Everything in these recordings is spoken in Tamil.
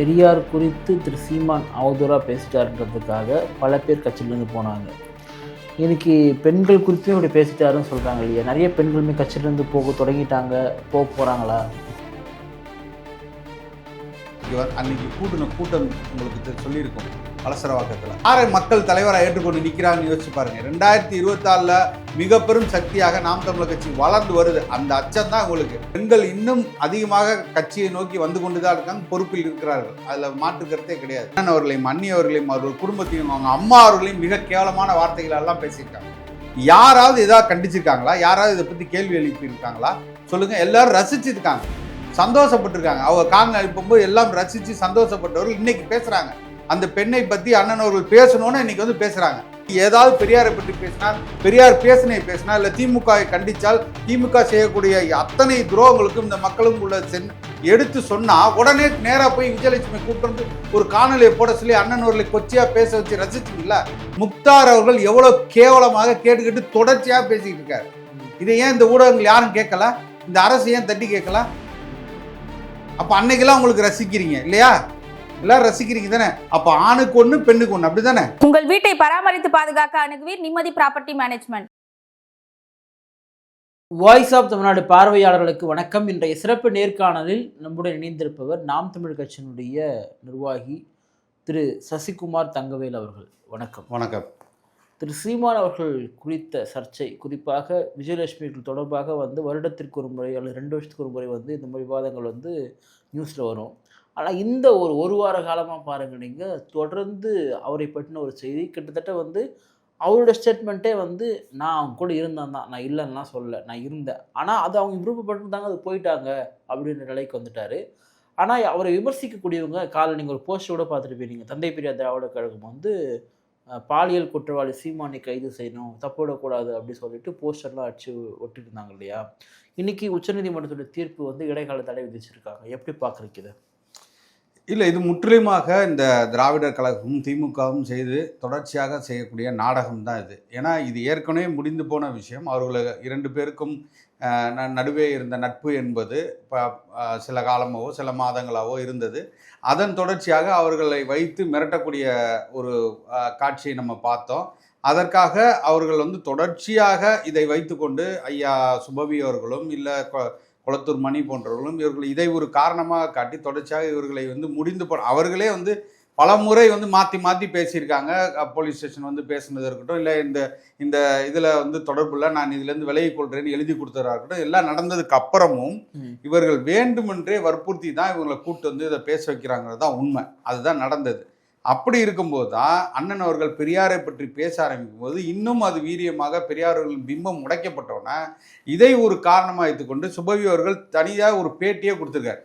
பெரியார் குறித்து திரு சீமான் அவதூறாக பேசிட்டாருன்றதுக்காக பல பேர் கட்சியிலேருந்து போனாங்க. இன்னைக்கு பெண்கள் குறித்தும் இப்படி பேசிட்டாருன்னு சொல்கிறாங்க இல்லையா? நிறைய பெண்களுமே கட்சியிலேருந்து போக தொடங்கிட்டாங்க. போக போகிறாங்களா இவர் அன்னைக்கு கூட்டின கூட்டம் உங்களுக்கு சொல்லியிருக்கோம். வலசரவாக்கத்தில் யாரை மக்கள் தலைவராக ஏற்றுக்கொண்டு நிற்கிறாங்கன்னு யோசிச்சு பாருங்க. ரெண்டாயிரத்தி இருபத்தாறில் மிக பெரும் சக்தியாக நாம் தமிழர் கட்சி வளர்ந்து வருது. அந்த அச்சம் தான் உங்களுக்கு. பெண்கள் இன்னும் அதிகமாக கட்சியை நோக்கி வந்து கொண்டு தான் இருக்காங்க பொறுப்பில் இருக்கிறார்கள். அதில் மாற்று கருத்தே கிடையாது. அண்ணன் அவர்களையும் அண்ணி அவர்களையும் அவர்கள் குடும்பத்தையும் அவங்க அம்மா அவர்களையும் மிக கேவலமான வார்த்தைகளெல்லாம் பேசியிருக்காங்க. யாராவது எதாவது கண்டிச்சிருக்காங்களா? யாராவது இதை பற்றி கேள்வி எழுப்பியிருக்காங்களா? சொல்லுங்கள் எல்லாரும் ரசிச்சிருக்காங்க சந்தோஷப்பட்டிருக்காங்க. அவங்க காங்க அனுப்பும்போது எல்லாம் ரசித்து சந்தோஷப்பட்டவர்கள் இன்னைக்கு பேசுகிறாங்க அந்த பெண்ணை பற்றி அண்ணன் அவர்கள் பேசணும்னு இன்னைக்கு வந்து பேசுறாங்க. ஏதாவது பெரியாரை பற்றி பேசினா பெரியார் பேசினை பேசினா இல்லை திமுகவை கண்டிச்சால் திமுக செய்யக்கூடிய அத்தனை துரோகங்களுக்கும் இந்த மக்களும் உள்ள சென் எடுத்து சொன்னா உடனே நேராக போய் விஜயலட்சுமி கூப்பிட்டு வந்து ஒரு காணொலியை போட சொல்லி அண்ணன் அவர்களை கொச்சியா பேச வச்சு ரசிச்சிங்களா முக்தார் அவர்கள் எவ்வளவு கேவலமாக கேட்டுக்கிட்டு தொடர்ச்சியாக பேசிக்கிட்டு இருக்காரு. இதை ஏன் இந்த ஊடகங்கள் யாரும் கேட்கல? இந்த அரசு ஏன் தட்டி கேட்கல? அப்ப அன்னைக்கெல்லாம் உங்களுக்கு ரசிக்கிறீங்க இல்லையா? எல்லாரும் ரசிக்கிறீங்க தானே? அப்ப ஆணுக்கு ஒண்ணு பெண்ணுக்கு ஒண்ணு அப்படிதானே? உங்கள் வீட்டை பராமரித்து பாதுகாக்க அணுகுவீர் Nimmathi property management voice of Tamil Nadu பார்வையாளர்களுக்கு வணக்கம். இன்றைய சிறப்பு நேர்காணலில் நம்முடன் இணைந்திருப்பவர் நாம் தமிழ் கட்சியினுடைய நிர்வாகி திரு சசிகுமார் தங்கவேல் அவர்கள். வணக்கம். வணக்கம். திரு சீமான் அவர்கள் குறித்த சர்ச்சை குறிப்பாக விஜயலட்சுமிகள் தொடர்பாக வந்து வருடத்திற்கு ஒரு முறை அல்லது ரெண்டு வருஷத்துக்கு ஒரு முறை வந்து இந்த மாதிரி விவாதங்கள் வந்து நியூஸில் வரும். ஆனால் இந்த ஒரு ஒரு வார காலமாக பாருங்கள் நீங்கள் தொடர்ந்து அவரை பற்றின ஒரு செய்தி கிட்டத்தட்ட வந்து அவரோட ஸ்டேட்மெண்ட்டே வந்து நான் அவங்க கூட இருந்தேன் தான். நான் இல்லைன்னா சொல்லலை. நான் இருந்தேன். ஆனால் அது அவங்க விருப்பப்பட்டிருந்தாங்க அது போயிட்டாங்க அப்படின்ற நிலைக்கு வந்துட்டார். ஆனால் அவரை விமர்சிக்கக்கூடியவங்க காலை நீங்கள் ஒரு போஸ்ட் கூட பார்த்துட்டு போயிருந்தீங்க தந்தை பெரியார் திராவிட கழகம் வந்து பாலியல் குற்றவாளி சீமானை கைது செய்யணும் தப்பிவிடக்கூடாது அப்படின்னு சொல்லிட்டு போஸ்டர்லாம் அடிச்சு ஒட்டிருந்தாங்க இல்லையா? இன்னைக்கு உச்சநீதிமன்றத்துடைய தீர்ப்பு வந்து இடைக்கால தடை விதிச்சிருக்காங்க. எப்படி பார்க்குறீங்க இதை? இல்லை இது முற்றிலுமாக இந்த திராவிடர் கழகமும் திமுகவும் செய்து தொடர்ச்சியாக செய்யக்கூடிய நாடகம் தான் இது. ஏன்னா இது ஏற்கனவே முடிந்து போன விஷயம். அவர்கள் இரண்டு பேருக்கும் ந- நடுவே இருந்த நட்பு என்பது ப- சில காலமாவோ சில மாதங்களாவோ இருந்தது. அதன் தொடர்ச்சியாக அவர்களை வைத்து மிரட்டக்கூடிய ஒரு காட்சியை நம்ம பார்த்தோம். அதற்காக அவர்கள் வந்து தொடர்ச்சியாக இதை வைத்துக்கொண்டு ஐயா சுபவி அவர்களும் இல்லை குளத்தூர் மணி போன்றவர்களும் இவர்கள் இதை ஒரு காரணமாக காட்டி தொடர்ச்சியாக இவர்களை வந்து முடிந்து போ அவர்களே வந்து பல முறை வந்து மாற்றி மாற்றி பேசியிருக்காங்க. போலீஸ் ஸ்டேஷன் வந்து பேசுனது இருக்கட்டும் இல்லை இந்த இந்த இதில் வந்து தொடர்பில் நான் இதுலேருந்து விலகி கொள்கிறேன்னு எழுதி கொடுத்ததா இருக்கட்டும் எல்லாம் நடந்ததுக்கு அப்புறமும். இவர்கள் வேண்டுமென்றே வற்புறுத்தி தான் இவங்களை கூட்டு வந்து இதை பேச வைக்கிறாங்கிறது தான் உண்மை. அதுதான் நடந்தது. அப்படி இருக்கும்போது தான் அண்ணன் அவர்கள் பெரியாரை பற்றி பேச ஆரம்பிக்கும் போது இன்னும் அது வீரியமாக பெரியார்களின் பிம்பம் உடைக்கப்பட்டோன்னே இதை ஒரு காரணமாக எடுத்துக்கொண்டு சுபவி அவர்கள் தனியாக ஒரு பேட்டியே கொடுத்துருக்காரு.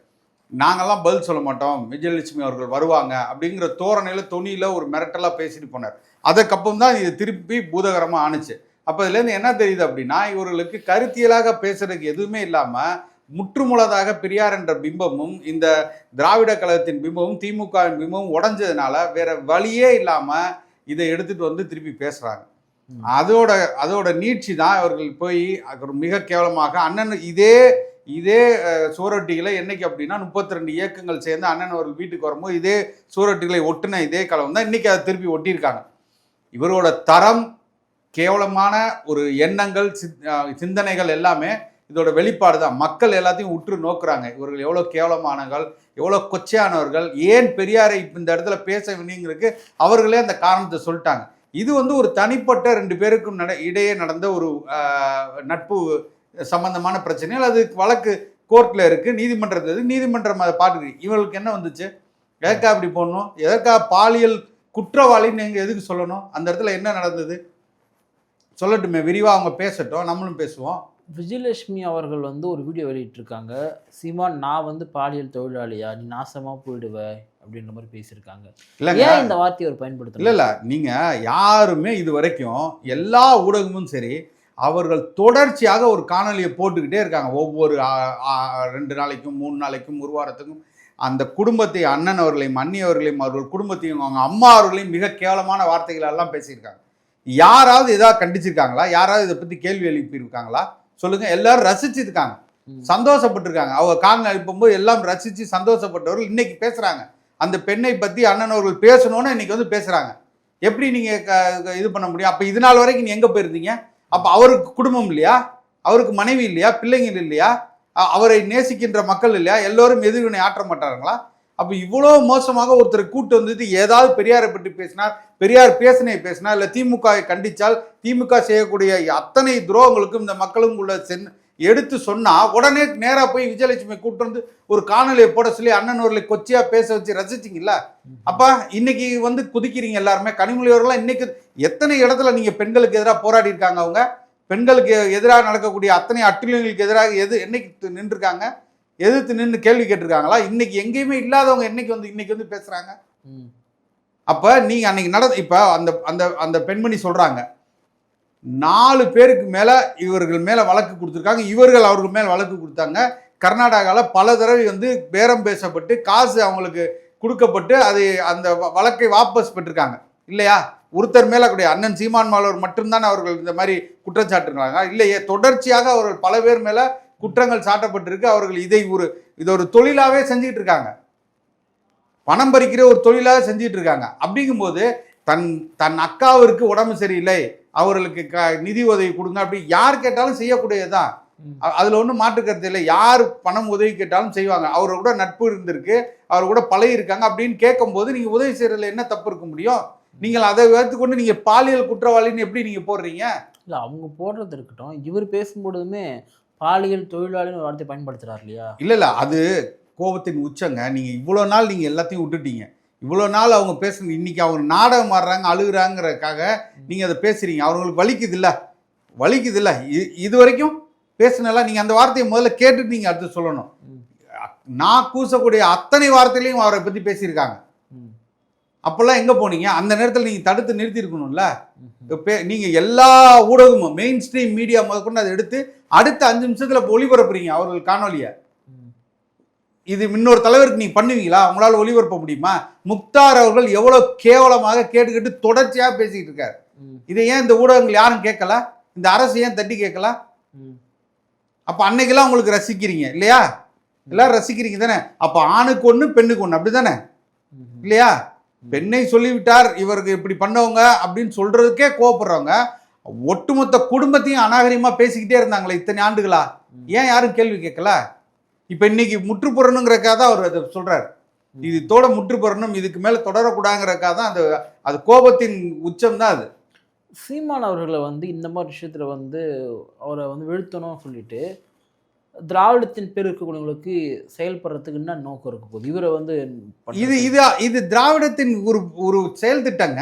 நாங்கள்லாம் பதில் சொல்ல மாட்டோம். விஜயலட்சுமி அவர்கள் வருவாங்க அப்படிங்கிற தோரணையில் தொனியில் ஒரு மிரட்டலாக பேசிட்டு போனார். அதுக்கப்புறம் தான் இது திருப்பி பூதகரமாக ஆணுச்சு. அப்போ இதுலேருந்து என்ன தெரியுது அப்படின்னா இவர்களுக்கு கருத்தியலாக பேசுறதுக்கு எதுவுமே இல்லாமல் முற்றுமுளதாக பெரியார் என்ற பிம்பமும் இந்த திராவிட கழகத்தின் பிம்பமும் திமுகவின் பிம்பமும் உடஞ்சதுனால வேற வழியே இல்லாமல் இதை எடுத்துட்டு வந்து திருப்பி பேசுகிறாங்க. அதோட அதோட நீட்சி தான் இவர்கள் போய் மிக கேவலமாக அண்ணன் இதே இதே அஹ், சுவரொட்டிகளை என்னைக்கு அப்படின்னா முப்பத்தி ரெண்டு இயக்கங்கள் சேர்ந்து அண்ணன் அவர்கள் வீட்டுக்கு வரும்போது இதே சுவரொட்டிகளை ஒட்டின இதே கலவம் தான் இன்னைக்கு அதை திருப்பி ஒட்டியிருக்காங்க இவரோட தரம் கேவலமான ஒரு எண்ணங்கள் சிந்தனைகள் எல்லாமே இதோட வெளிப்பாடு தான். மக்கள் எல்லாத்தையும் உற்று நோக்குறாங்க. இவர்கள் எவ்வளோ கேவலமானவர்கள் எவ்வளோ கொச்சையானவர்கள் ஏன் பெரியாரை இப்போ இந்த இடத்துல பேச வேண்டிங்கிறதுக்கு அவர்களே அந்த காரணத்தை சொல்லிட்டாங்க. இது வந்து ஒரு தனிப்பட்ட ரெண்டு பேருக்கும் நட இடையே நடந்த ஒரு நட்பு சம்பந்தமான பிரச்சனைகள் அது வழக்கு கோர்ட்டில் இருக்குது நீதிமன்றத்தில் நீதிமன்றம் அதை பார்த்துக்கு இவங்களுக்கு என்ன வந்துச்சு? எதற்காக அப்படி போடணும்? எதற்காக பாலியல் குற்றவாளின்னு எங்கள் எதுக்கு சொல்லணும்? அந்த இடத்துல என்ன நடந்தது? சொல்லட்டுமே. விரிவாக அவங்க பேசட்டும். நம்மளும் பேசுவோம். விஜயலட்சுமி அவர்கள் வந்து ஒரு வீடியோ வெளியிட்டிருக்காங்க. சீமான் நான் வந்து பாலியல் தொழிலாளியா? நீ நாசமா போயிடுவ அப்படின்ற மாதிரி பேசியிருக்காங்க. இல்லைங்க. ஏன் இந்த வார்த்தையை அவர் இல்லை பயன்படுத்தல இல்லை. நீங்கள் யாருமே இது வரைக்கும் எல்லா ஊடகமும் சரி அவர்கள் தொடர்ச்சியாக ஒரு காணொலியை போட்டுக்கிட்டே இருக்காங்க. ஒவ்வொரு ரெண்டு நாளைக்கும் மூணு நாளைக்கும் ஒரு வாரத்துக்கும். அந்த குடும்பத்தை அண்ணன் அவர்களையும் அண்ணி அவர்களையும் அவர்கள் குடும்பத்தையும் அவங்க அம்மா அவர்களையும் மிக கேவலமான வார்த்தைகள் எல்லாம் பேசியிருக்காங்க. யாராவது ஏதாவது கண்டிச்சிருக்காங்களா? யாராவது இதை பற்றி கேள்வி எழுப்பியிருக்காங்களா? சொல்லுங்க. எல்லாரும் ரசிச்சிருக்காங்க. சந்தோஷப்பட்டிருக்காங்க. அவங்க காங்க அனுப்பும்போது எல்லாம் ரசித்து சந்தோஷப்பட்டவர்கள் இன்னைக்கு பேசுகிறாங்க அந்த பெண்ணை பற்றி அண்ணன் அவர்கள் பேசணும்னு இன்னைக்கு வந்து பேசுகிறாங்க எப்படி நீங்கள் இது பண்ண முடியும்? அப்போ இது நாள் வரைக்கும் நீ எங்கே போயிருந்தீங்க? அப்போ அவருக்கு குடும்பம் இல்லையா? அவருக்கு மனைவி இல்லையா? பிள்ளைங்கள் இல்லையா? அவரை நேசிக்கின்ற மக்கள் இல்லையா? எல்லோரும் எதிர்வினை ஆற்ற மாட்டாங்களா அப்போ இவ்வளோ மோசமாக ஒருத்தர் கூட்டு வந்துட்டு ஏதாவது பெரியாரை பற்றி பேசினார் பெரியார் பேசினை பேசினா இல்லை திமுகவை கண்டிச்சால் திமுக செய்யக்கூடிய அத்தனை துரோகங்களுக்கும் இந்த மக்களும் உள்ள சென் எடுத்து சொன்னால் உடனே நேராக போய் விஜயலட்சுமி கூட்டு வந்து ஒரு காணொலியை போட சொல்லி அண்ணன் அவர்களை பேச வச்சு ரசிச்சிங்கல்ல? அப்பா இன்னைக்கு வந்து குதிக்கிறீங்க எல்லாருமே. கனிமொழி அவர்கள்லாம் இன்னைக்கு எத்தனை இடத்துல நீங்கள் பெண்களுக்கு எதிராக போராடி இருக்காங்க அவங்க? பெண்களுக்கு எதிராக நடக்கக்கூடிய அத்தனை அட்டுழியங்களுக்கு எதிராக எது என்னைக்கு நின்றுருக்காங்க? எதிர்த்து நின்று கேள்வி கேட்டிருக்காங்களா? இன்னைக்கு எங்கேயுமே இல்லாதவங்க என்னைக்கு வந்து இன்னைக்கு வந்து பேசுறாங்க. அப்ப நீங்க அன்னைக்கு நட இப்ப அந்த அந்த அந்த பெண்மணி சொல்றாங்க. நாலு பேருக்கு மேல இவர்கள் மேல வழக்கு கொடுத்துருக்காங்க. இவர்கள் அவர்கள் மேல வழக்கு கொடுத்தாங்க. கர்நாடகாவில் பல தடவை வந்து பேரம் பேசப்பட்டு காசு அவங்களுக்கு கொடுக்கப்பட்டு அது அந்த வழக்கை வாபஸ் பெற்றிருக்காங்க. இல்லையா? ஒருத்தர் மேல கூடிய அண்ணன் சீமான் மாலவர் மட்டும்தான் அவர்கள் இந்த மாதிரி குற்றச்சாட்டுறாங்க இல்லையே தொடர்ச்சியாக அவர்கள் பல பேர் மேல குற்றங்கள் சாட்டப்பட்டிருக்கு. அவர்கள் இதை ஒரு இதை ஒரு தொழிலாவே செஞ்சுட்டு இருக்காங்க. பணம் பறிக்கிற ஒரு தொழிலாக செஞ்சுட்டு இருக்காங்க. அப்படிங்கும்போது தன் தன் அக்காவிற்கு உடம்பு சரியில்லை. அவர்களுக்கு க நிதி உதவி கொடுங்க அப்படி யார் கேட்டாலும் செய்யக்கூடியதுதான். அதுல ஒன்றும் மாற்று கருத்து இல்லை. யார் பணம் உதவி கேட்டாலும் செய்வாங்க. அவர் கூட நட்பு இருந்திருக்கு. அவர் கூட பழகி இருக்காங்க அப்படின்னு கேட்கும்போது நீங்க உதவி செய்யறதுல என்ன தப்பு இருக்க முடியும்? நீங்கள் அதை வைத்துக்கொண்டு நீங்க பாலியல் குற்றவாளின்னு எப்படி நீங்க போடுறீங்க? இல்ல அவங்க போடுறது இருக்கட்டும். இவர் பேசும்பொழுதுமே பாலியல் தொழிலாளின்னு ஒரு வார்த்தை பயன்படுத்துறாரு இல்லையா? இல்ல இல்ல அது கோபத்தின் உச்சங்க. நீங்க இவ்வளோ நாள் நீங்க எல்லாத்தையும் விட்டுட்டீங்க. இவ்வளோ நாள் அவங்க பேசுங்க இன்னைக்கு அவங்க நாடகம் ஆடுறாங்க அழுகுறாங்கிறதுக்காக நீங்க அதை பேசுறீங்க. அவங்களுக்கு வலிக்குது இல்ல வலிக்குது இல்ல இது வரைக்கும் பேசுனல நீங்க அந்த வார்த்தையை முதல்ல கேட்டுட்டு நீங்க அடுத்து சொல்லணும். நான் கூசக்கூடிய அத்தனை வார்த்தையிலையும் அவரை பத்தி பேசியிருக்காங்க. அப்பெல்லாம் எங்க போனீங்க? அந்த நேரத்தில் நீங்க தடுத்து நிறுத்தி இருக்கணும்ல ம். பே- நீங்க எல்லா ஊடகமும் மெயின் ஸ்ட்ரீம் மீடியா முதற்கொண்டு அதை எடுத்து அடுத்த அஞ்சு நிமிஷத்துல ஒளிபரப்புறீங்க அவர்கள் காணொலியை. இது இன்னொரு தலைவருக்கு நீங்க பண்ணுவீங்களா? உங்களால ஒளிபரப்ப முடியுமா? முக்தார் அவர்கள் எவ்வளவு கேவலமாக கேட்டு கேட்டு தொடர்ச்சியா பேசிட்டு இருக்காரு. இதை ஏன் இந்த ஊடகங்கள் யாரும் கேட்கல? இந்த அரசு ஏன் தட்டி கேட்கல. அப்ப அன்னைக்கெல்லாம் உங்களுக்கு ரசிக்கிறீங்க இல்லையா? எல்லாரும் ரசிக்கிறீங்க தானே? அப்ப ஆணுக்கு ஒண்ணு பெண்ணுக்கு ஒண்ணு அப்படிதானே? ம். இல்லையா? பெண்ணை சொல்லிவிட்டார் இவருக்கு இப்படி பண்ணவங்க அப்படின்னு சொல்றதுக்கே கோவப்படுறவங்க ஒட்டுமொத்த குடும்பத்தையும் அநாகரிகமா பேசிக்கிட்டே இருந்தாங்களே இத்தனை ஆண்டுகளா? ஏன் யாரும் கேள்வி கேட்கல? இப்ப இன்னைக்கு முற்றுப்புறணுங்கிறக்காக தான் அவர் அதை சொல்றாரு. இது தோட முற்றுப்புறணும் இதுக்கு மேல தொடரக்கூடாதுங்கிறக்காக தான் அந்த அது கோபத்தின் உச்சம் தான் அது. சீமான் அவர்களை வந்து இந்த மாதிரி விஷயத்துல வந்து அவரை வந்து வெழுத்தணும் சொல்லிட்டு திராவிடத்தின் பேர் இருக்கக்கூடியவங்களுக்கு செயல்படுறதுக்கு என்ன நோக்கம் இருக்க போகுது? இவரை வந்து இது இது இது திராவிடத்தின் ஒரு ஒரு செயல் திட்டங்க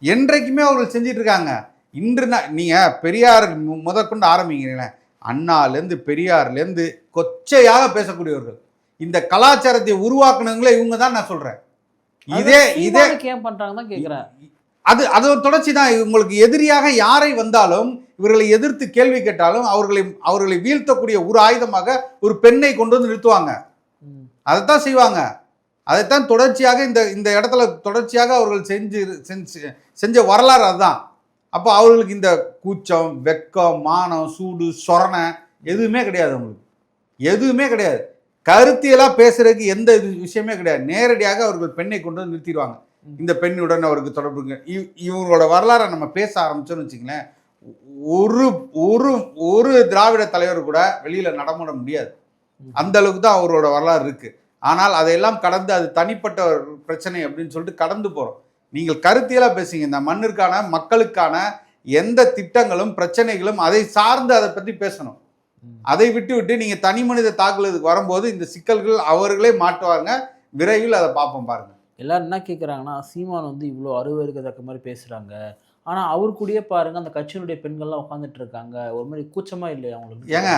என்றைக்குமே அவர்கள் செஞ்சிட்டு இருக்காங்க. இன்று நா- நீங்க பெரியார் முதற்கொண்டு ஆரம்பிக்கிறீங்களே. அண்ணாலேருந்து பெரியார்லேருந்து கொச்சையாக பேசக்கூடியவர்கள். இந்த கலாச்சாரத்தை உருவாக்குனவங்களே இவங்க தான் நான் சொல்றேன். இதே இதே ஏன் பண்றாங்க தான் கேக்குறேன். அது அது தொடர்ச்சி தான். உங்களுக்கு எதிரியாக யாரை வந்தாலும் இவர்களை எதிர்த்து கேள்வி கேட்டாலும் அவர்களை அவர்களை வீழ்த்தக்கூடிய ஒரு ஆயுதமாக ஒரு பெண்ணை கொண்டு வந்து நிறுத்துவாங்க. அதைத்தான் செய்வாங்க. அதைத்தான் தொடர்ச்சியாக இந்த இந்த இடத்துல தொடர்ச்சியாக அவர்கள் செஞ்சு செஞ்சு செஞ்ச வரலாறு அதுதான். அப்போ அவர்களுக்கு இந்த கூச்சம் வெக்கம் மானம் சூடு சொரணை எதுவுமே கிடையாது அவங்களுக்கு. எதுவுமே கிடையாது. கருத்தியலாக பேசுறதுக்கு எந்த இது விஷயமே கிடையாது. நேரடியாக அவர்கள் பெண்ணை கொண்டு வந்து நிறுத்திடுவாங்க. இந்த பெண்ணுடன் அவருக்கு தொடர்புங்க இவ் இவங்களோட வரலாறை நம்ம பேச ஆரம்பிச்சோம்னு வச்சுங்களேன் ஒரு ஒரு ஒரு திராவிட தலைவர் கூட வெளியில நடமாட முடியாது. அந்த அளவுக்கு தான் அவரோட வரலாறு இருக்கு. ஆனால் அதையெல்லாம் கடந்து அது தனிப்பட்ட ஒரு பிரச்சனை அப்படின்னு சொல்லிட்டு கடந்து போகிறோம் நீங்கள் கருத்தியெல்லாம் பேசுங்க. இந்த மண்ணிற்கான மக்களுக்கான எந்த திட்டங்களும் பிரச்சனைகளும் அதை சார்ந்து அதை பற்றி பேசணும். அதை விட்டு விட்டு நீங்கள் தனி மனித தாக்குதலுக்கு வரும்போது இந்த சிக்கல்கள் அவர்களே மாட்டுவாங்க விரைவில் அதை பார்ப்போம் பாருங்கள் எல்லாரும் என்ன கேட்குறாங்கன்னா சீமான் வந்து இவ்வளோ அருவருக்கத்தக்க மாதிரி பேசுகிறாங்க ஆனால் அவர் கூடயே பாருங்க அந்த கட்சியினுடைய பெண்கள்லாம் உட்காந்துட்டு இருக்காங்க ஒரு மாதிரி கூச்சமா இல்லையா அவங்களுக்கு? ஏங்க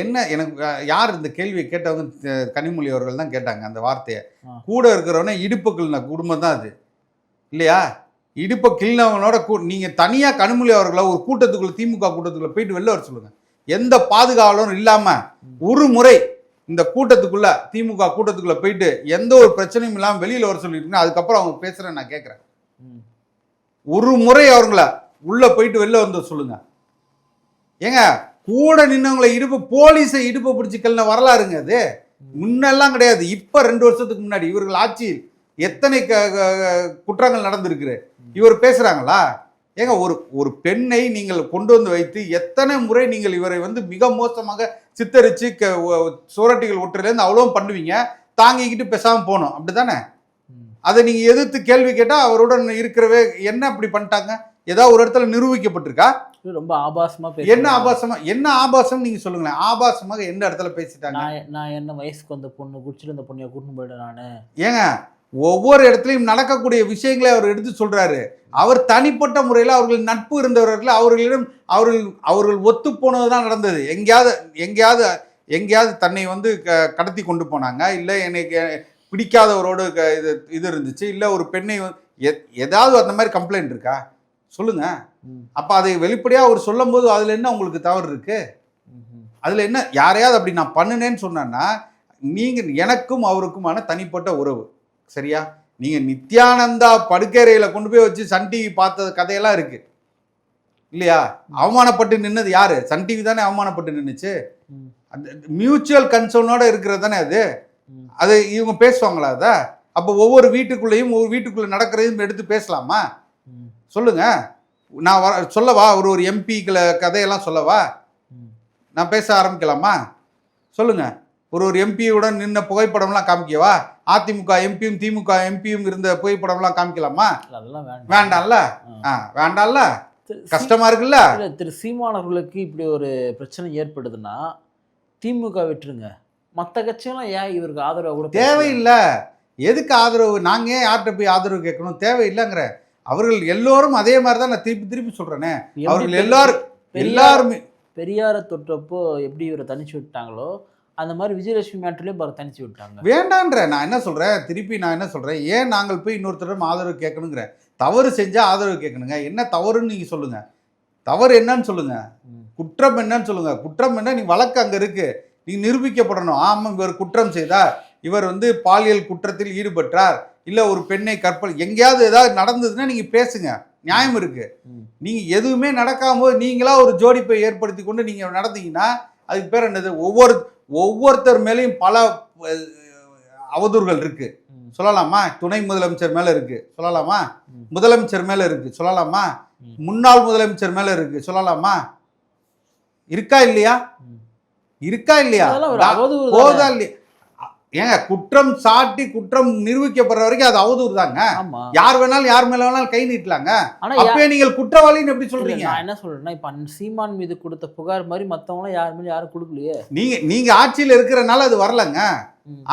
என்ன எனக்கு யார் இந்த கேள்வியை கேட்டவங்க கனிமொழி அவர்கள் தான் கேட்டாங்க அந்த வார்த்தையை. கூட இருக்கிறவனே இடுப்பு கிள்ன குடும்பம் தான் அது. இல்லையா? இடுப்பை கிள்னவனோட கூ நீங்கள் தனியாக கனிமொழி அவர்களை ஒரு கூட்டத்துக்குள்ள திமுக கூட்டத்துக்குள்ள போயிட்டு வெளில வர சொல்லுங்க. எந்த பாதுகாவலரும் இல்லாமல் ஒரு முறை இந்த கூட்டத்துக்குள்ள திமுக கூட்டத்துக்குள்ள போயிட்டு எந்த ஒரு பிரச்சனையும் இல்லாமல் வெளியில் வர சொல்லியிருக்கீங்க அதுக்கப்புறம் அவங்க பேசுகிறேன் நான் கேட்குறேன். ஒரு முறை அவங்கள உள்ள போயிட்டு வெளில வந்து சொல்லுங்க. ஏங்க கூட நின்னவங்களை இடுப்பு போலீஸை இடுப்பு பிடிச்சி வரலாறுங்க அது. முன்னெல்லாம் கிடையாது. இப்ப ரெண்டு வருஷத்துக்கு முன்னாடி இவர்கள் ஆட்சியில் எத்தனை க- குற்றங்கள் நடந்திருக்கு இவர் பேசுறாங்களா? ஏங்க ஒரு ஒரு பெண்ணை நீங்கள் கொண்டு வந்து வைத்து எத்தனை முறை நீங்கள் இவரை வந்து மிக மோசமாக சித்தரிச்சு க- சுவரொட்டிகள் ஒட்டுறதுலேருந்து அவ்வளோ பண்ணுவீங்க? தாங்கிக்கிட்டு பேசாமல் போகணும். அப்படி தானே அதை நீங்க எதிர்த்து கேள்வி கேட்டா அவருடன் இருக்கிறவே என்ன அப்படி பண்ணிட்டாங்க? ஏதாவது ஒரு இடத்துல நிரூபிக்கப்பட்டிருக்கா? ரொம்ப ஆபாசமா என்ன பேசுறாங்க. ஆபாசமா? என்ன ஆபாசம் நீங்க சொல்லுங்களேன். ஆபாசமாக எந்த இடத்துல பேசிட்டாங்க? நான் என்ன வயசுக்கு வந்த பொண்ணு குடிச்சிட்டு இந்த பொண்ணைய கூட்டின்னு போயிட்டேன் நானு. ஏங்க ஒவ்வொரு இடத்துலையும் நடக்கக்கூடிய விஷயங்களை அவர் எடுத்து சொல்றாரு. அவர் தனிப்பட்ட முறையில் அவர்கள் நட்பு இருந்தவர்கள் அவர்களிடம் அவர்கள் அவர்கள் ஒத்து போனது தான் நடந்தது. எங்கேயாவது எங்கேயாவது எங்கேயாவது தன்னை வந்து க- கடத்தி கொண்டு போனாங்க. இல்லை எனக்கு பிடிக்காதவரோடு இது இது இருந்துச்சு. இல்லை ஒரு பெண்ணை ஏதாவது அந்த மாதிரி கம்ப்ளைண்ட் இருக்கா? சொல்லுங்க. அப்போ அதை வெளிப்படையாக அவர் சொல்லும்போது அதில் என்ன உங்களுக்கு தவறு இருக்கு. அதில் என்ன யாரையாவது அப்படி நான் பண்ணுனேன்னு சொன்னேன்னா நீங்கள் எனக்கும் அவருக்குமான தனிப்பட்ட உறவு. சரியா? நீங்கள் நித்யானந்தா படுக்கறையில் கொண்டு போய் வச்சு சன் டிவி பார்த்த கதையெல்லாம் இருக்கு. இல்லையா? அவமானப்பட்டு நின்னது யாரு? சன் டிவி தானே அவமானப்பட்டு நின்னுச்சு? ம். அந்த மியூச்சுவல் கன்சர்னோட இருக்கிறது தானே அது. அது இவங்க பேசுவாங்களா அதை? அப்போ ஒவ்வொரு வீட்டுக்குள்ளேயும் ஒவ்வொரு வீட்டுக்குள்ள நடக்கிறதையும் எடுத்து பேசலாமா? சொல்லுங்க. நான் வர சொல்லவா? ஒரு ஒரு எம்பிக்களை கதையெல்லாம் சொல்லவா. நான் பேச ஆரம்பிக்கலாமா? சொல்லுங்க. ஒரு ஒரு எம்பியுடன் நின்ன புகைப்படம்லாம் காமிக்கவா? அதிமுக எம்பியும் திமுக எம்பியும் இருந்த புகைப்படம்லாம் காமிக்கலாமா? வேண்டாம்ல? ஆ. வேண்டாம்ல? கஷ்டமா இருக்குல்ல? திரு சீமான் அவர்களுக்கு இப்படி ஒரு பிரச்சனை ஏற்படுதுன்னா திமுக விட்டுருங்க மற்ற கட்சியெல்லாம் ஏன் இவருக்கு ஆதரவு கூட? தேவையில்லை. எதுக்கு ஆதரவு? நாங்க ஏன் யார்கிட்ட போய் ஆதரவு கேட்கணும்? தேவையில்லைங்கிற. அவர்கள் எல்லோரும் அதே மாதிரி தான் நான் திருப்பி திருப்பி எப்படி அவர்கள் எல்லாரும் எல்லாருமே பெரியாரை தொட்டப்போ எப்படி இவரை தனிச்சு விட்டாங்களோ அந்த மாதிரி விஜயலட்சுமி மேட்டர்லயும் பாரு தனிச்சு விட்டாங்க. வேண்டான்ற நான் என்ன சொல்றேன்? திருப்பி நான் என்ன சொல்றேன்? ஏன் நாங்கள் போய் இன்னொருத்தரிடம் ஆதரவு கேட்கணுங்கிற? தவறு செஞ்சா ஆதரவு கேட்கணுங்க. என்ன தவறுன்னு நீங்க சொல்லுங்க. தவறு என்னன்னு சொல்லுங்க. ம். குற்றம் என்னன்னு சொல்லுங்க. குற்றம் என்ன? நீ வழக்கு அங்க இருக்கு. நீ நிரூபிக்கப்படணும். ஆமா இவர் குற்றம் செய்தார். இவர் வந்து பாலியல் குற்றத்தில் ஈடுபட்டார். இல்ல ஒரு பெண்ணை கற்பல் எங்கேயாவது ஏதாவது நடந்ததுன்னா நீங்க பேசுங்க. நியாயம் இருக்கு. ம். நீங்க எதுவுமே நடக்காம போது நீங்களா ஒரு ஜோடிப்பை ஏற்படுத்தி கொண்டு நீங்க நடந்தீங்கன்னா அதுக்கு பேர் என்னது? ஒவ்வொரு ஒவ்வொருத்தர் மேலேயும் பல அவதூறுகள் இருக்கு. ம். சொல்லலாமா? துணை முதலமைச்சர் மேல இருக்கு. சொல்லலாமா. முதலமைச்சர் மேல இருக்கு. சொல்லலாமா. முன்னாள் முதலமைச்சர் மேல இருக்கு. சொல்லலாமா? இருக்கா இல்லையா. இருக்கா இல்லையா? போதா. இல்லையா? ஏங்க குற்றம் சாட்டி குற்றம் நிரூபிக்கப்படுற வரைக்கும் அது அவதூறு தாங்க. யார் வேணாலும் யார் மேல வேணாலும் கை நீட்டலாங்க. அப்பயே நீங்கள் குற்றவாளின்னு எப்படி சொல்றீங்க? நான் என்ன சொல்றேன்னா இப்ப சீமான் மீது கொடுத்த புகார் மாதிரி மத்தவங்க யாருமே யாரும் கொடுக்கலையே. நீங்க நீங்க ஆட்சியில இருக்கிறனால அது வரலங்க.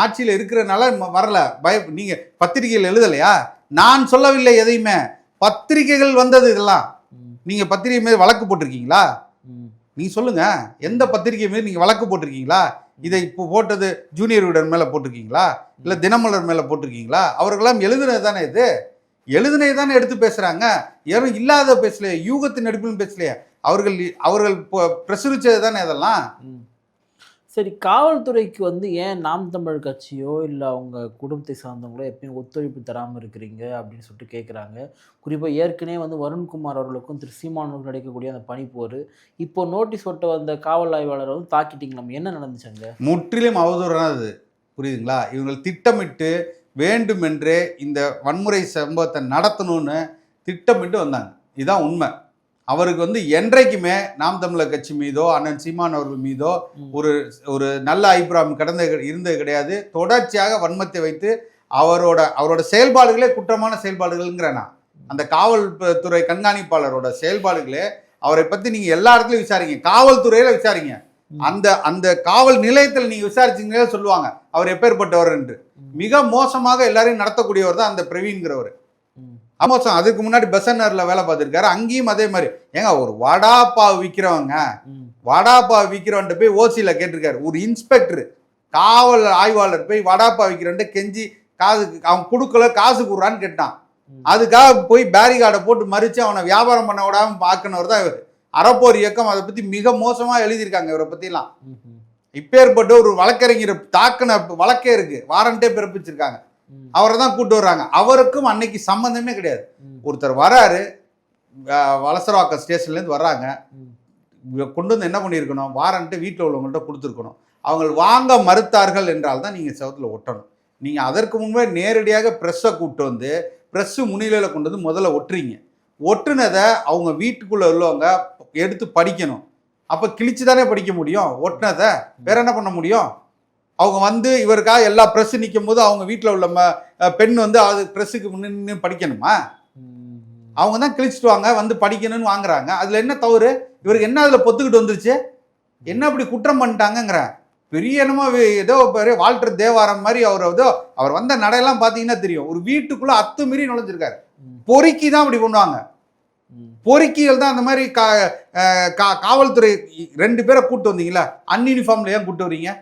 ஆட்சியில இருக்கிறனால வரல. பய நீங்க பத்திரிகைகள் எழுதலையா? நான் சொல்லவில்லை எதையுமே. பத்திரிகைகள் வந்தது இதெல்லாம். நீங்க பத்திரிகை மீது வழக்கு போட்டிருக்கீங்களா? நீங்கள் சொல்லுங்கள் சொல்லுங்க எந்த பத்திரிகை மீது நீங்கள் வழக்கு போட்டிருக்கீங்களா? இதை இப்போ போட்டது ஜூனியர் விடன் மேலே போட்டிருக்கீங்களா? இல்லை தினமலர் மேலே போட்டிருக்கீங்களா? அவர்களெல்லாம் எழுதுனது தானே இது? எழுதுனது தானே எடுத்து பேசுகிறாங்க யாரும் இல்லாத பேசலையே யூகத்தின் நடிப்பிலும் பேசலையே. அவர்கள் அவர்கள் பொ- பிரசுரிச்சது தானே அதெல்லாம்? ம். சரி காவல்துறைக்கு வந்து ஏன் நாம் தமிழ் கட்சியோ இல்லை அவங்க குடும்பத்தை சார்ந்தவங்களோ எப்பயும் ஒத்துழைப்பு தராமல் இருக்கிறீங்க அப்படின்னு சொல்லிட்டு கேட்குறாங்க குறிப்பாக ஏற்கனவே வந்து வருண்குமார் அவர்களுக்கும் திரு சீமானவர்கள் கிடைக்கக்கூடிய அந்த பனிப்போர். இப்போ நோட்டீஸ் ஒட்ட வந்த காவல் ஆய்வாளர் வந்து தாக்கிட்டீங்களா? என்ன நடந்துச்சாங்க முற்றிலும் அவதூறானது. புரியுதுங்களா? இவங்கள் திட்டமிட்டு வேண்டுமென்றே இந்த வன்முறை சம்பவத்தை நடத்தணும்னு திட்டமிட்டு வந்தாங்க. இதுதான் உண்மை. அவருக்கு வந்து என்றைக்குமே நாம் தமிழர் கட்சி மீதோ அண்ணன் சீமான் அவர்கள் மீதோ. ஒரு ஒரு நல்ல அபிப்பிராயம் கடந்த இருந்தது கிடையாது. தொடர்ச்சியாக வன்மத்தை வைத்து அவரோட அவரோட செயல்பாடுகளே குற்றமான செயல்பாடுகள்ங்கிறேன். நான் அந்த காவல்துறை கண்காணிப்பாளரோட செயல்பாடுகளே அவரை பத்தி நீங்க எல்லா இடத்துலயும் விசாரிங்க. காவல்துறையில விசாரிங்க. அந்த அந்த காவல் நிலையத்தில் நீங்க விசாரிச்சீங்களே சொல்லுவாங்க. அவர் எப்பேற்பட்டவர் என்று. மிக மோசமாக எல்லாரையும் நடத்தக்கூடியவர் தான் அந்த பிரவீன்கிறவர் ம். மோசம் அதுக்கு முன்னாடி பெசன்னர்ல வேலை பார்த்திருக்காரு அங்கேயும் அதே மாதிரி ஏங்க ஒரு வடாப்பாவு விற்கிறவங்க. வடாப்பாவு விற்கிறவன்ட்ட போய் ஓசியில் கேட்டிருக்காரு ஒரு இன்ஸ்பெக்டர் காவல் ஆய்வாளர் போய் வடாப்பா விற்கிறவன்ட்ட கெஞ்சி காசு அவன் கொடுக்கல காசு கொடுறான்னு கேட்டான். அதுக்காக போய் பேரிகார்டை போட்டு மறித்து அவனை வியாபாரம் பண்ண விடாம பார்க்கணவர் தான் இவர் அறப்போர் இயக்கம் அதை பற்றி மிக மோசமாக எழுதியிருக்காங்க இவரை பற்றிலாம். இப்பேற்பட்ட ஒரு வழக்கறிஞர் தாக்குன வழக்கே இருக்கு வாரண்டே பிறப்பிச்சிருக்காங்க. அவரை தான் கூட்டு வர்றாங்க. அவருக்கும் அன்னைக்கு சம்பந்தமே கிடையாது. ஒருத்தர் வராரு அஹ், வலசரவாக்கம் ஸ்டேஷன்லேருந்து வர்றாங்க. கொண்டு வந்து என்ன பண்ணியிருக்கணும்? வாரண்ட்டு வீட்டில் உள்ளவங்கள்ட்ட கொடுத்துருக்கணும். அவங்க வாங்க மறுத்தார்கள் என்றால் தான் நீங்கள் செவத்தில் ஒட்டணும். நீங்கள் அதற்கு முன்பே நேரடியாக ப்ரெஸ்ஸை கூப்பிட்டு வந்து ப்ரெஸ்ஸு முன்னிலையில் கொண்டு வந்து முதல்ல ஒட்டுறீங்க. ஒட்டுனதை அவங்க வீட்டுக்குள்ளே உள்ளவங்க எடுத்து படிக்கணும். அப்போ கிழிச்சு தானே படிக்க முடியும்? ஒட்டுனதை வேற என்ன பண்ண முடியும்? அவங்க வந்து இவருக்காக எல்லா ப்ரெஸ்ஸு நிற்கும் போது அவங்க வீட்டில் உள்ள ம பெண் வந்து அது ப்ரெஸ்ஸுக்கு முன்னு படிக்கணுமா. அவங்க தான் கிழிச்சிட்டு வாங்க வந்து படிக்கணும்னு வாங்குறாங்க. அதில் என்ன தவறு? இவருக்கு என்ன அதில் பொத்துக்கிட்டு வந்துருச்சு? என்ன அப்படி குற்றம் பண்ணிட்டாங்கங்கிறேன் பெரிய என்னமோ ஏதோ பெரிய வால்டர் தேவாரம் மாதிரி அவர் ஏதோ அவர் வந்த நடையெல்லாம் பார்த்தீங்கன்னா தெரியும். ஒரு வீட்டுக்குள்ளே அத்துமீறி நுழைஞ்சிருக்காரு. பொறுக்கி தான் அப்படி பண்ணுவாங்க. பொறுக்கிகள் தான் அந்த மாதிரி கா காவல்துறை ரெண்டு பேரை கூட்டு வந்தீங்களா அன்யூனிஃபார்ம்ல ஏன் கூட்டு வர்றீங்க ம்.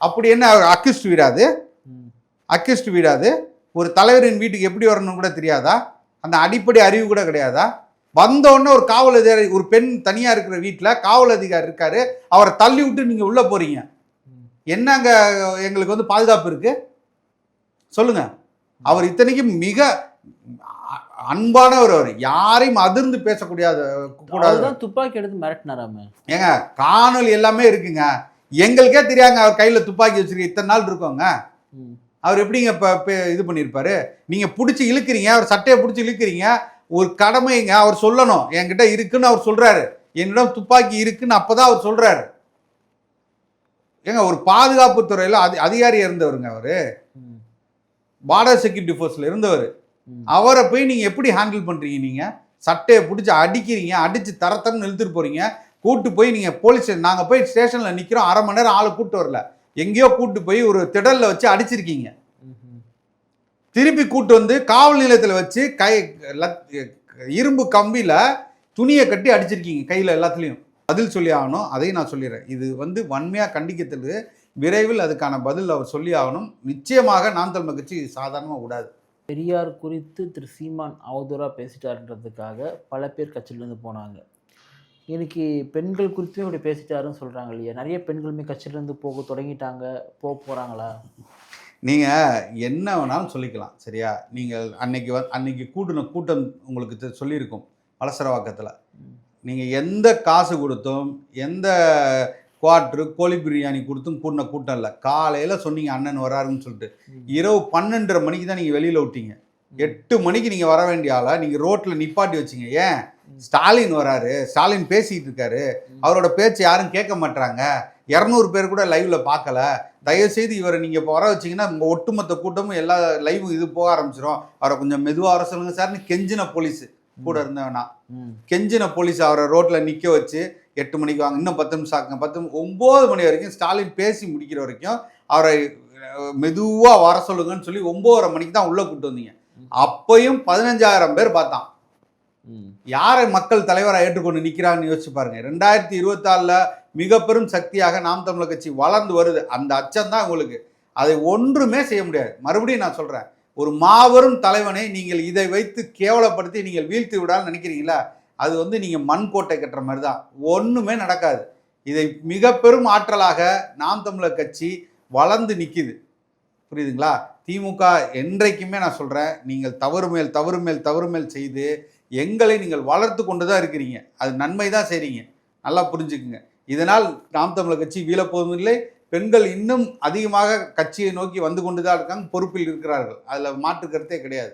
அப்படி என்ன அக்யூஸ்ட் வீடாது. அக்யூஸ்ட் வீடாது ஒரு தலைவரின் வீட்டுக்கு எப்படி வரணும்னு கூட தெரியாதா? அந்த அடிப்படை அறிவு கூட கிடையாதா? வந்த உடனே ஒரு காவல் அதிகாரி ஒரு பெண் தனியா இருக்கிற வீட்டில் காவல் அதிகாரி இருக்காரு. அவரை தள்ளி விட்டு நீங்க உள்ள போறீங்க. ம். என்னங்க எங்களுக்கு வந்து பாதுகாப்பு இருக்கு? சொல்லுங்க. அவர் இத்தனைக்கும் மிக அன்பானவர் அவர். யாரையும் அதிர்ந்து பேசக்கூடிய கூடாது. துப்பாக்கி எடுத்து மிரட்டினாராமே. ஏங்க காணொலி எல்லாமே இருக்குங்க. எங்களுக்கே தெரியாங்க அவர் கையில் துப்பாக்கி வச்சிருக்க இத்தனை நாள் இருக்கோங்க. அவர் எப்படிங்க இப்போ இது பண்ணியிருப்பாரு? நீங்கள் பிடிச்சி இழுக்கிறீங்க அவர் சட்டையை பிடிச்சி இழுக்கிறீங்க ஒரு கடமைங்க அவர் சொல்லணும். என்கிட்ட இருக்குன்னு அவர் சொல்கிறாரு என்னிடம் துப்பாக்கி இருக்குன்னு அப்போ தான் அவர் சொல்கிறாரு ஏங்க ஒரு பாதுகாப்பு துறையில் அதி அதிகாரி இருந்தவருங்க அவர். பார்டர் செக்யூரிட்டி ஃபோர்ஸில் இருந்தவர். அவரை போய் நீங்கள் எப்படி ஹேண்டில் பண்ணுறீங்க நீங்கள் சட்டையை பிடிச்சி அடிக்கிறீங்க அடித்து தரத்தரன்னு இழுத்துட்டு போகிறீங்க கூட்டு போய் நீங்கள் போலீஸ் நாங்கள் போய் ஸ்டேஷனில் நிற்கிறோம் அரை மணி நேரம் ஆளை கூப்பிட்டு வரல. எங்கேயோ கூப்பிட்டு போய் ஒரு திடலில் வச்சு அடிச்சிருக்கீங்க. திருப்பி கூட்டு வந்து காவல் நிலையத்தில் வச்சு கை இரும்பு கம்பியில் துணியை கட்டி அடிச்சிருக்கீங்க கையில் எல்லாத்துலேயும். பதில் சொல்லி ஆகணும். அதையும் நான் சொல்லிடுறேன். இது வந்து வன்மையாக கண்டிக்கத்தது விரைவில் அதுக்கான பதில் அவர் சொல்லி ஆகணும். நிச்சயமாக நான் தலைமை கட்சி சாதாரணமாக விடாது. பெரியார் குறித்து திரு சீமான் அவதூறாக பேசிட்டாருன்றதுக்காக பல பேர் கட்சியிலேருந்து போனாங்க. இன்னைக்கு பெண்கள் குறித்துமே இப்படி பேசிட்டாருன்னு சொல்கிறாங்க இல்லையா? நிறைய பெண்களுமே கட்சியிலேருந்து போக தொடங்கிட்டாங்க. போக போகிறாங்களா நீங்கள் என்ன வேணாலும் சொல்லிக்கலாம் சரியா? நீங்கள் அன்னைக்கு வ அன்னைக்கு கூட்டின கூட்டம் உங்களுக்கு சொல்லியிருக்கும் வலசரவாக்கத்தில் நீங்கள் எந்த காசு கொடுத்தும் எந்த குவாட்ரு கோழி பிரியாணி கொடுத்தும் கூட்டின கூட்டம் இல்லை. காலையில் சொன்னீங்க அண்ணன் வராருன்னு சொல்லிட்டு. இரவு பன்னெண்டரை மணிக்கு தான் நீங்கள் வெளியில் விட்டீங்க. எட்டு மணிக்கு நீங்கள் வர வேண்டிய ஆளை? நீங்கள் ரோட்டில் நிப்பாட்டி வச்சிங்க. ஏன்? ஸ்டாலின் வராரு. ஸ்டாலின் பேசிக்கிட்டு இருக்காரு அவரோட பேச்சு யாரும் கேட்க மாட்டாங்க இரநூறு பேர் கூட லைவ்ல பார்க்கல. தயவுசெய்து இவரை நீங்கள் இப்போ வர வச்சீங்கன்னா உங்கள் ஒட்டுமொத்த கூட்டமும் எல்லா லைவ் இது போக ஆரம்பிச்சிடும் அவரை கொஞ்சம் மெதுவாக வர சொல்லுங்க சார்னு கெஞ்சின போலீஸ் கூட இருந்தவனா. கெஞ்சின போலீஸ் அவரை ரோட்டில் நிற்க வச்சு எட்டு மணிக்கு வாங்க. இன்னும் பத்து நிமிஷம் ஆக்குங்க பத்து ஒம்பது மணி வரைக்கும் ஸ்டாலின் பேசி முடிக்கிற வரைக்கும் அவரை மெதுவாக வர சொல்லுங்கன்னு சொல்லி ஒம்போதரை மணிக்கு தான் உள்ளே கூட்டு வந்தீங்க. அப்பையும் பதினஞ்சாயிரம் பேர் பார்த்தான். யாரை மக்கள் தலைவராக ஏற்றுக்கொண்டு நிற்கிறான்னு யோசிச்சு பாருங்க. ரெண்டாயிரத்தி இருபத்தாறில் மிக பெரும் சக்தியாக நாம் தமிழர் கட்சி வளர்ந்து வருது. அந்த அச்சம் தான் உங்களுக்கு. அதை ஒன்றுமே செய்ய முடியாது. மறுபடியும் நான் சொல்கிறேன் ஒரு மாபெரும் தலைவனை நீங்கள் இதை வைத்து கேவலப்படுத்தி நீங்கள் வீழ்த்தி விடான்னு நினைக்கிறீங்களா? அது வந்து நீங்கள் மண் கோட்டை கட்டுற மாதிரி தான். ஒன்றுமே நடக்காது. இதை மிக பெரும் ஆற்றலாக நாம் தமிழர் கட்சி வளர்ந்து நிற்கிது புரியுதுங்களா? திமுக என்றைக்குமே நான் சொல்கிறேன் நீங்கள் தவறு மேல் தவறு மேல் தவறு மேல் செய்து எங்களை நீங்கள் வளர்த்து கொண்டு தான் இருக்கிறீங்க. அது நன்மை தான் செய்கிறீங்க நல்லா புரிஞ்சுக்குங்க. இதனால் நாம் தமிழர் கட்சி வீழப்போவதும் இல்லை பெண்கள் இன்னும் அதிகமாக கட்சியை நோக்கி வந்து கொண்டு தான் இருக்காங்க பொறுப்பில் இருக்கிறார்கள். அதில் மாற்று கருத்தே கிடையாது.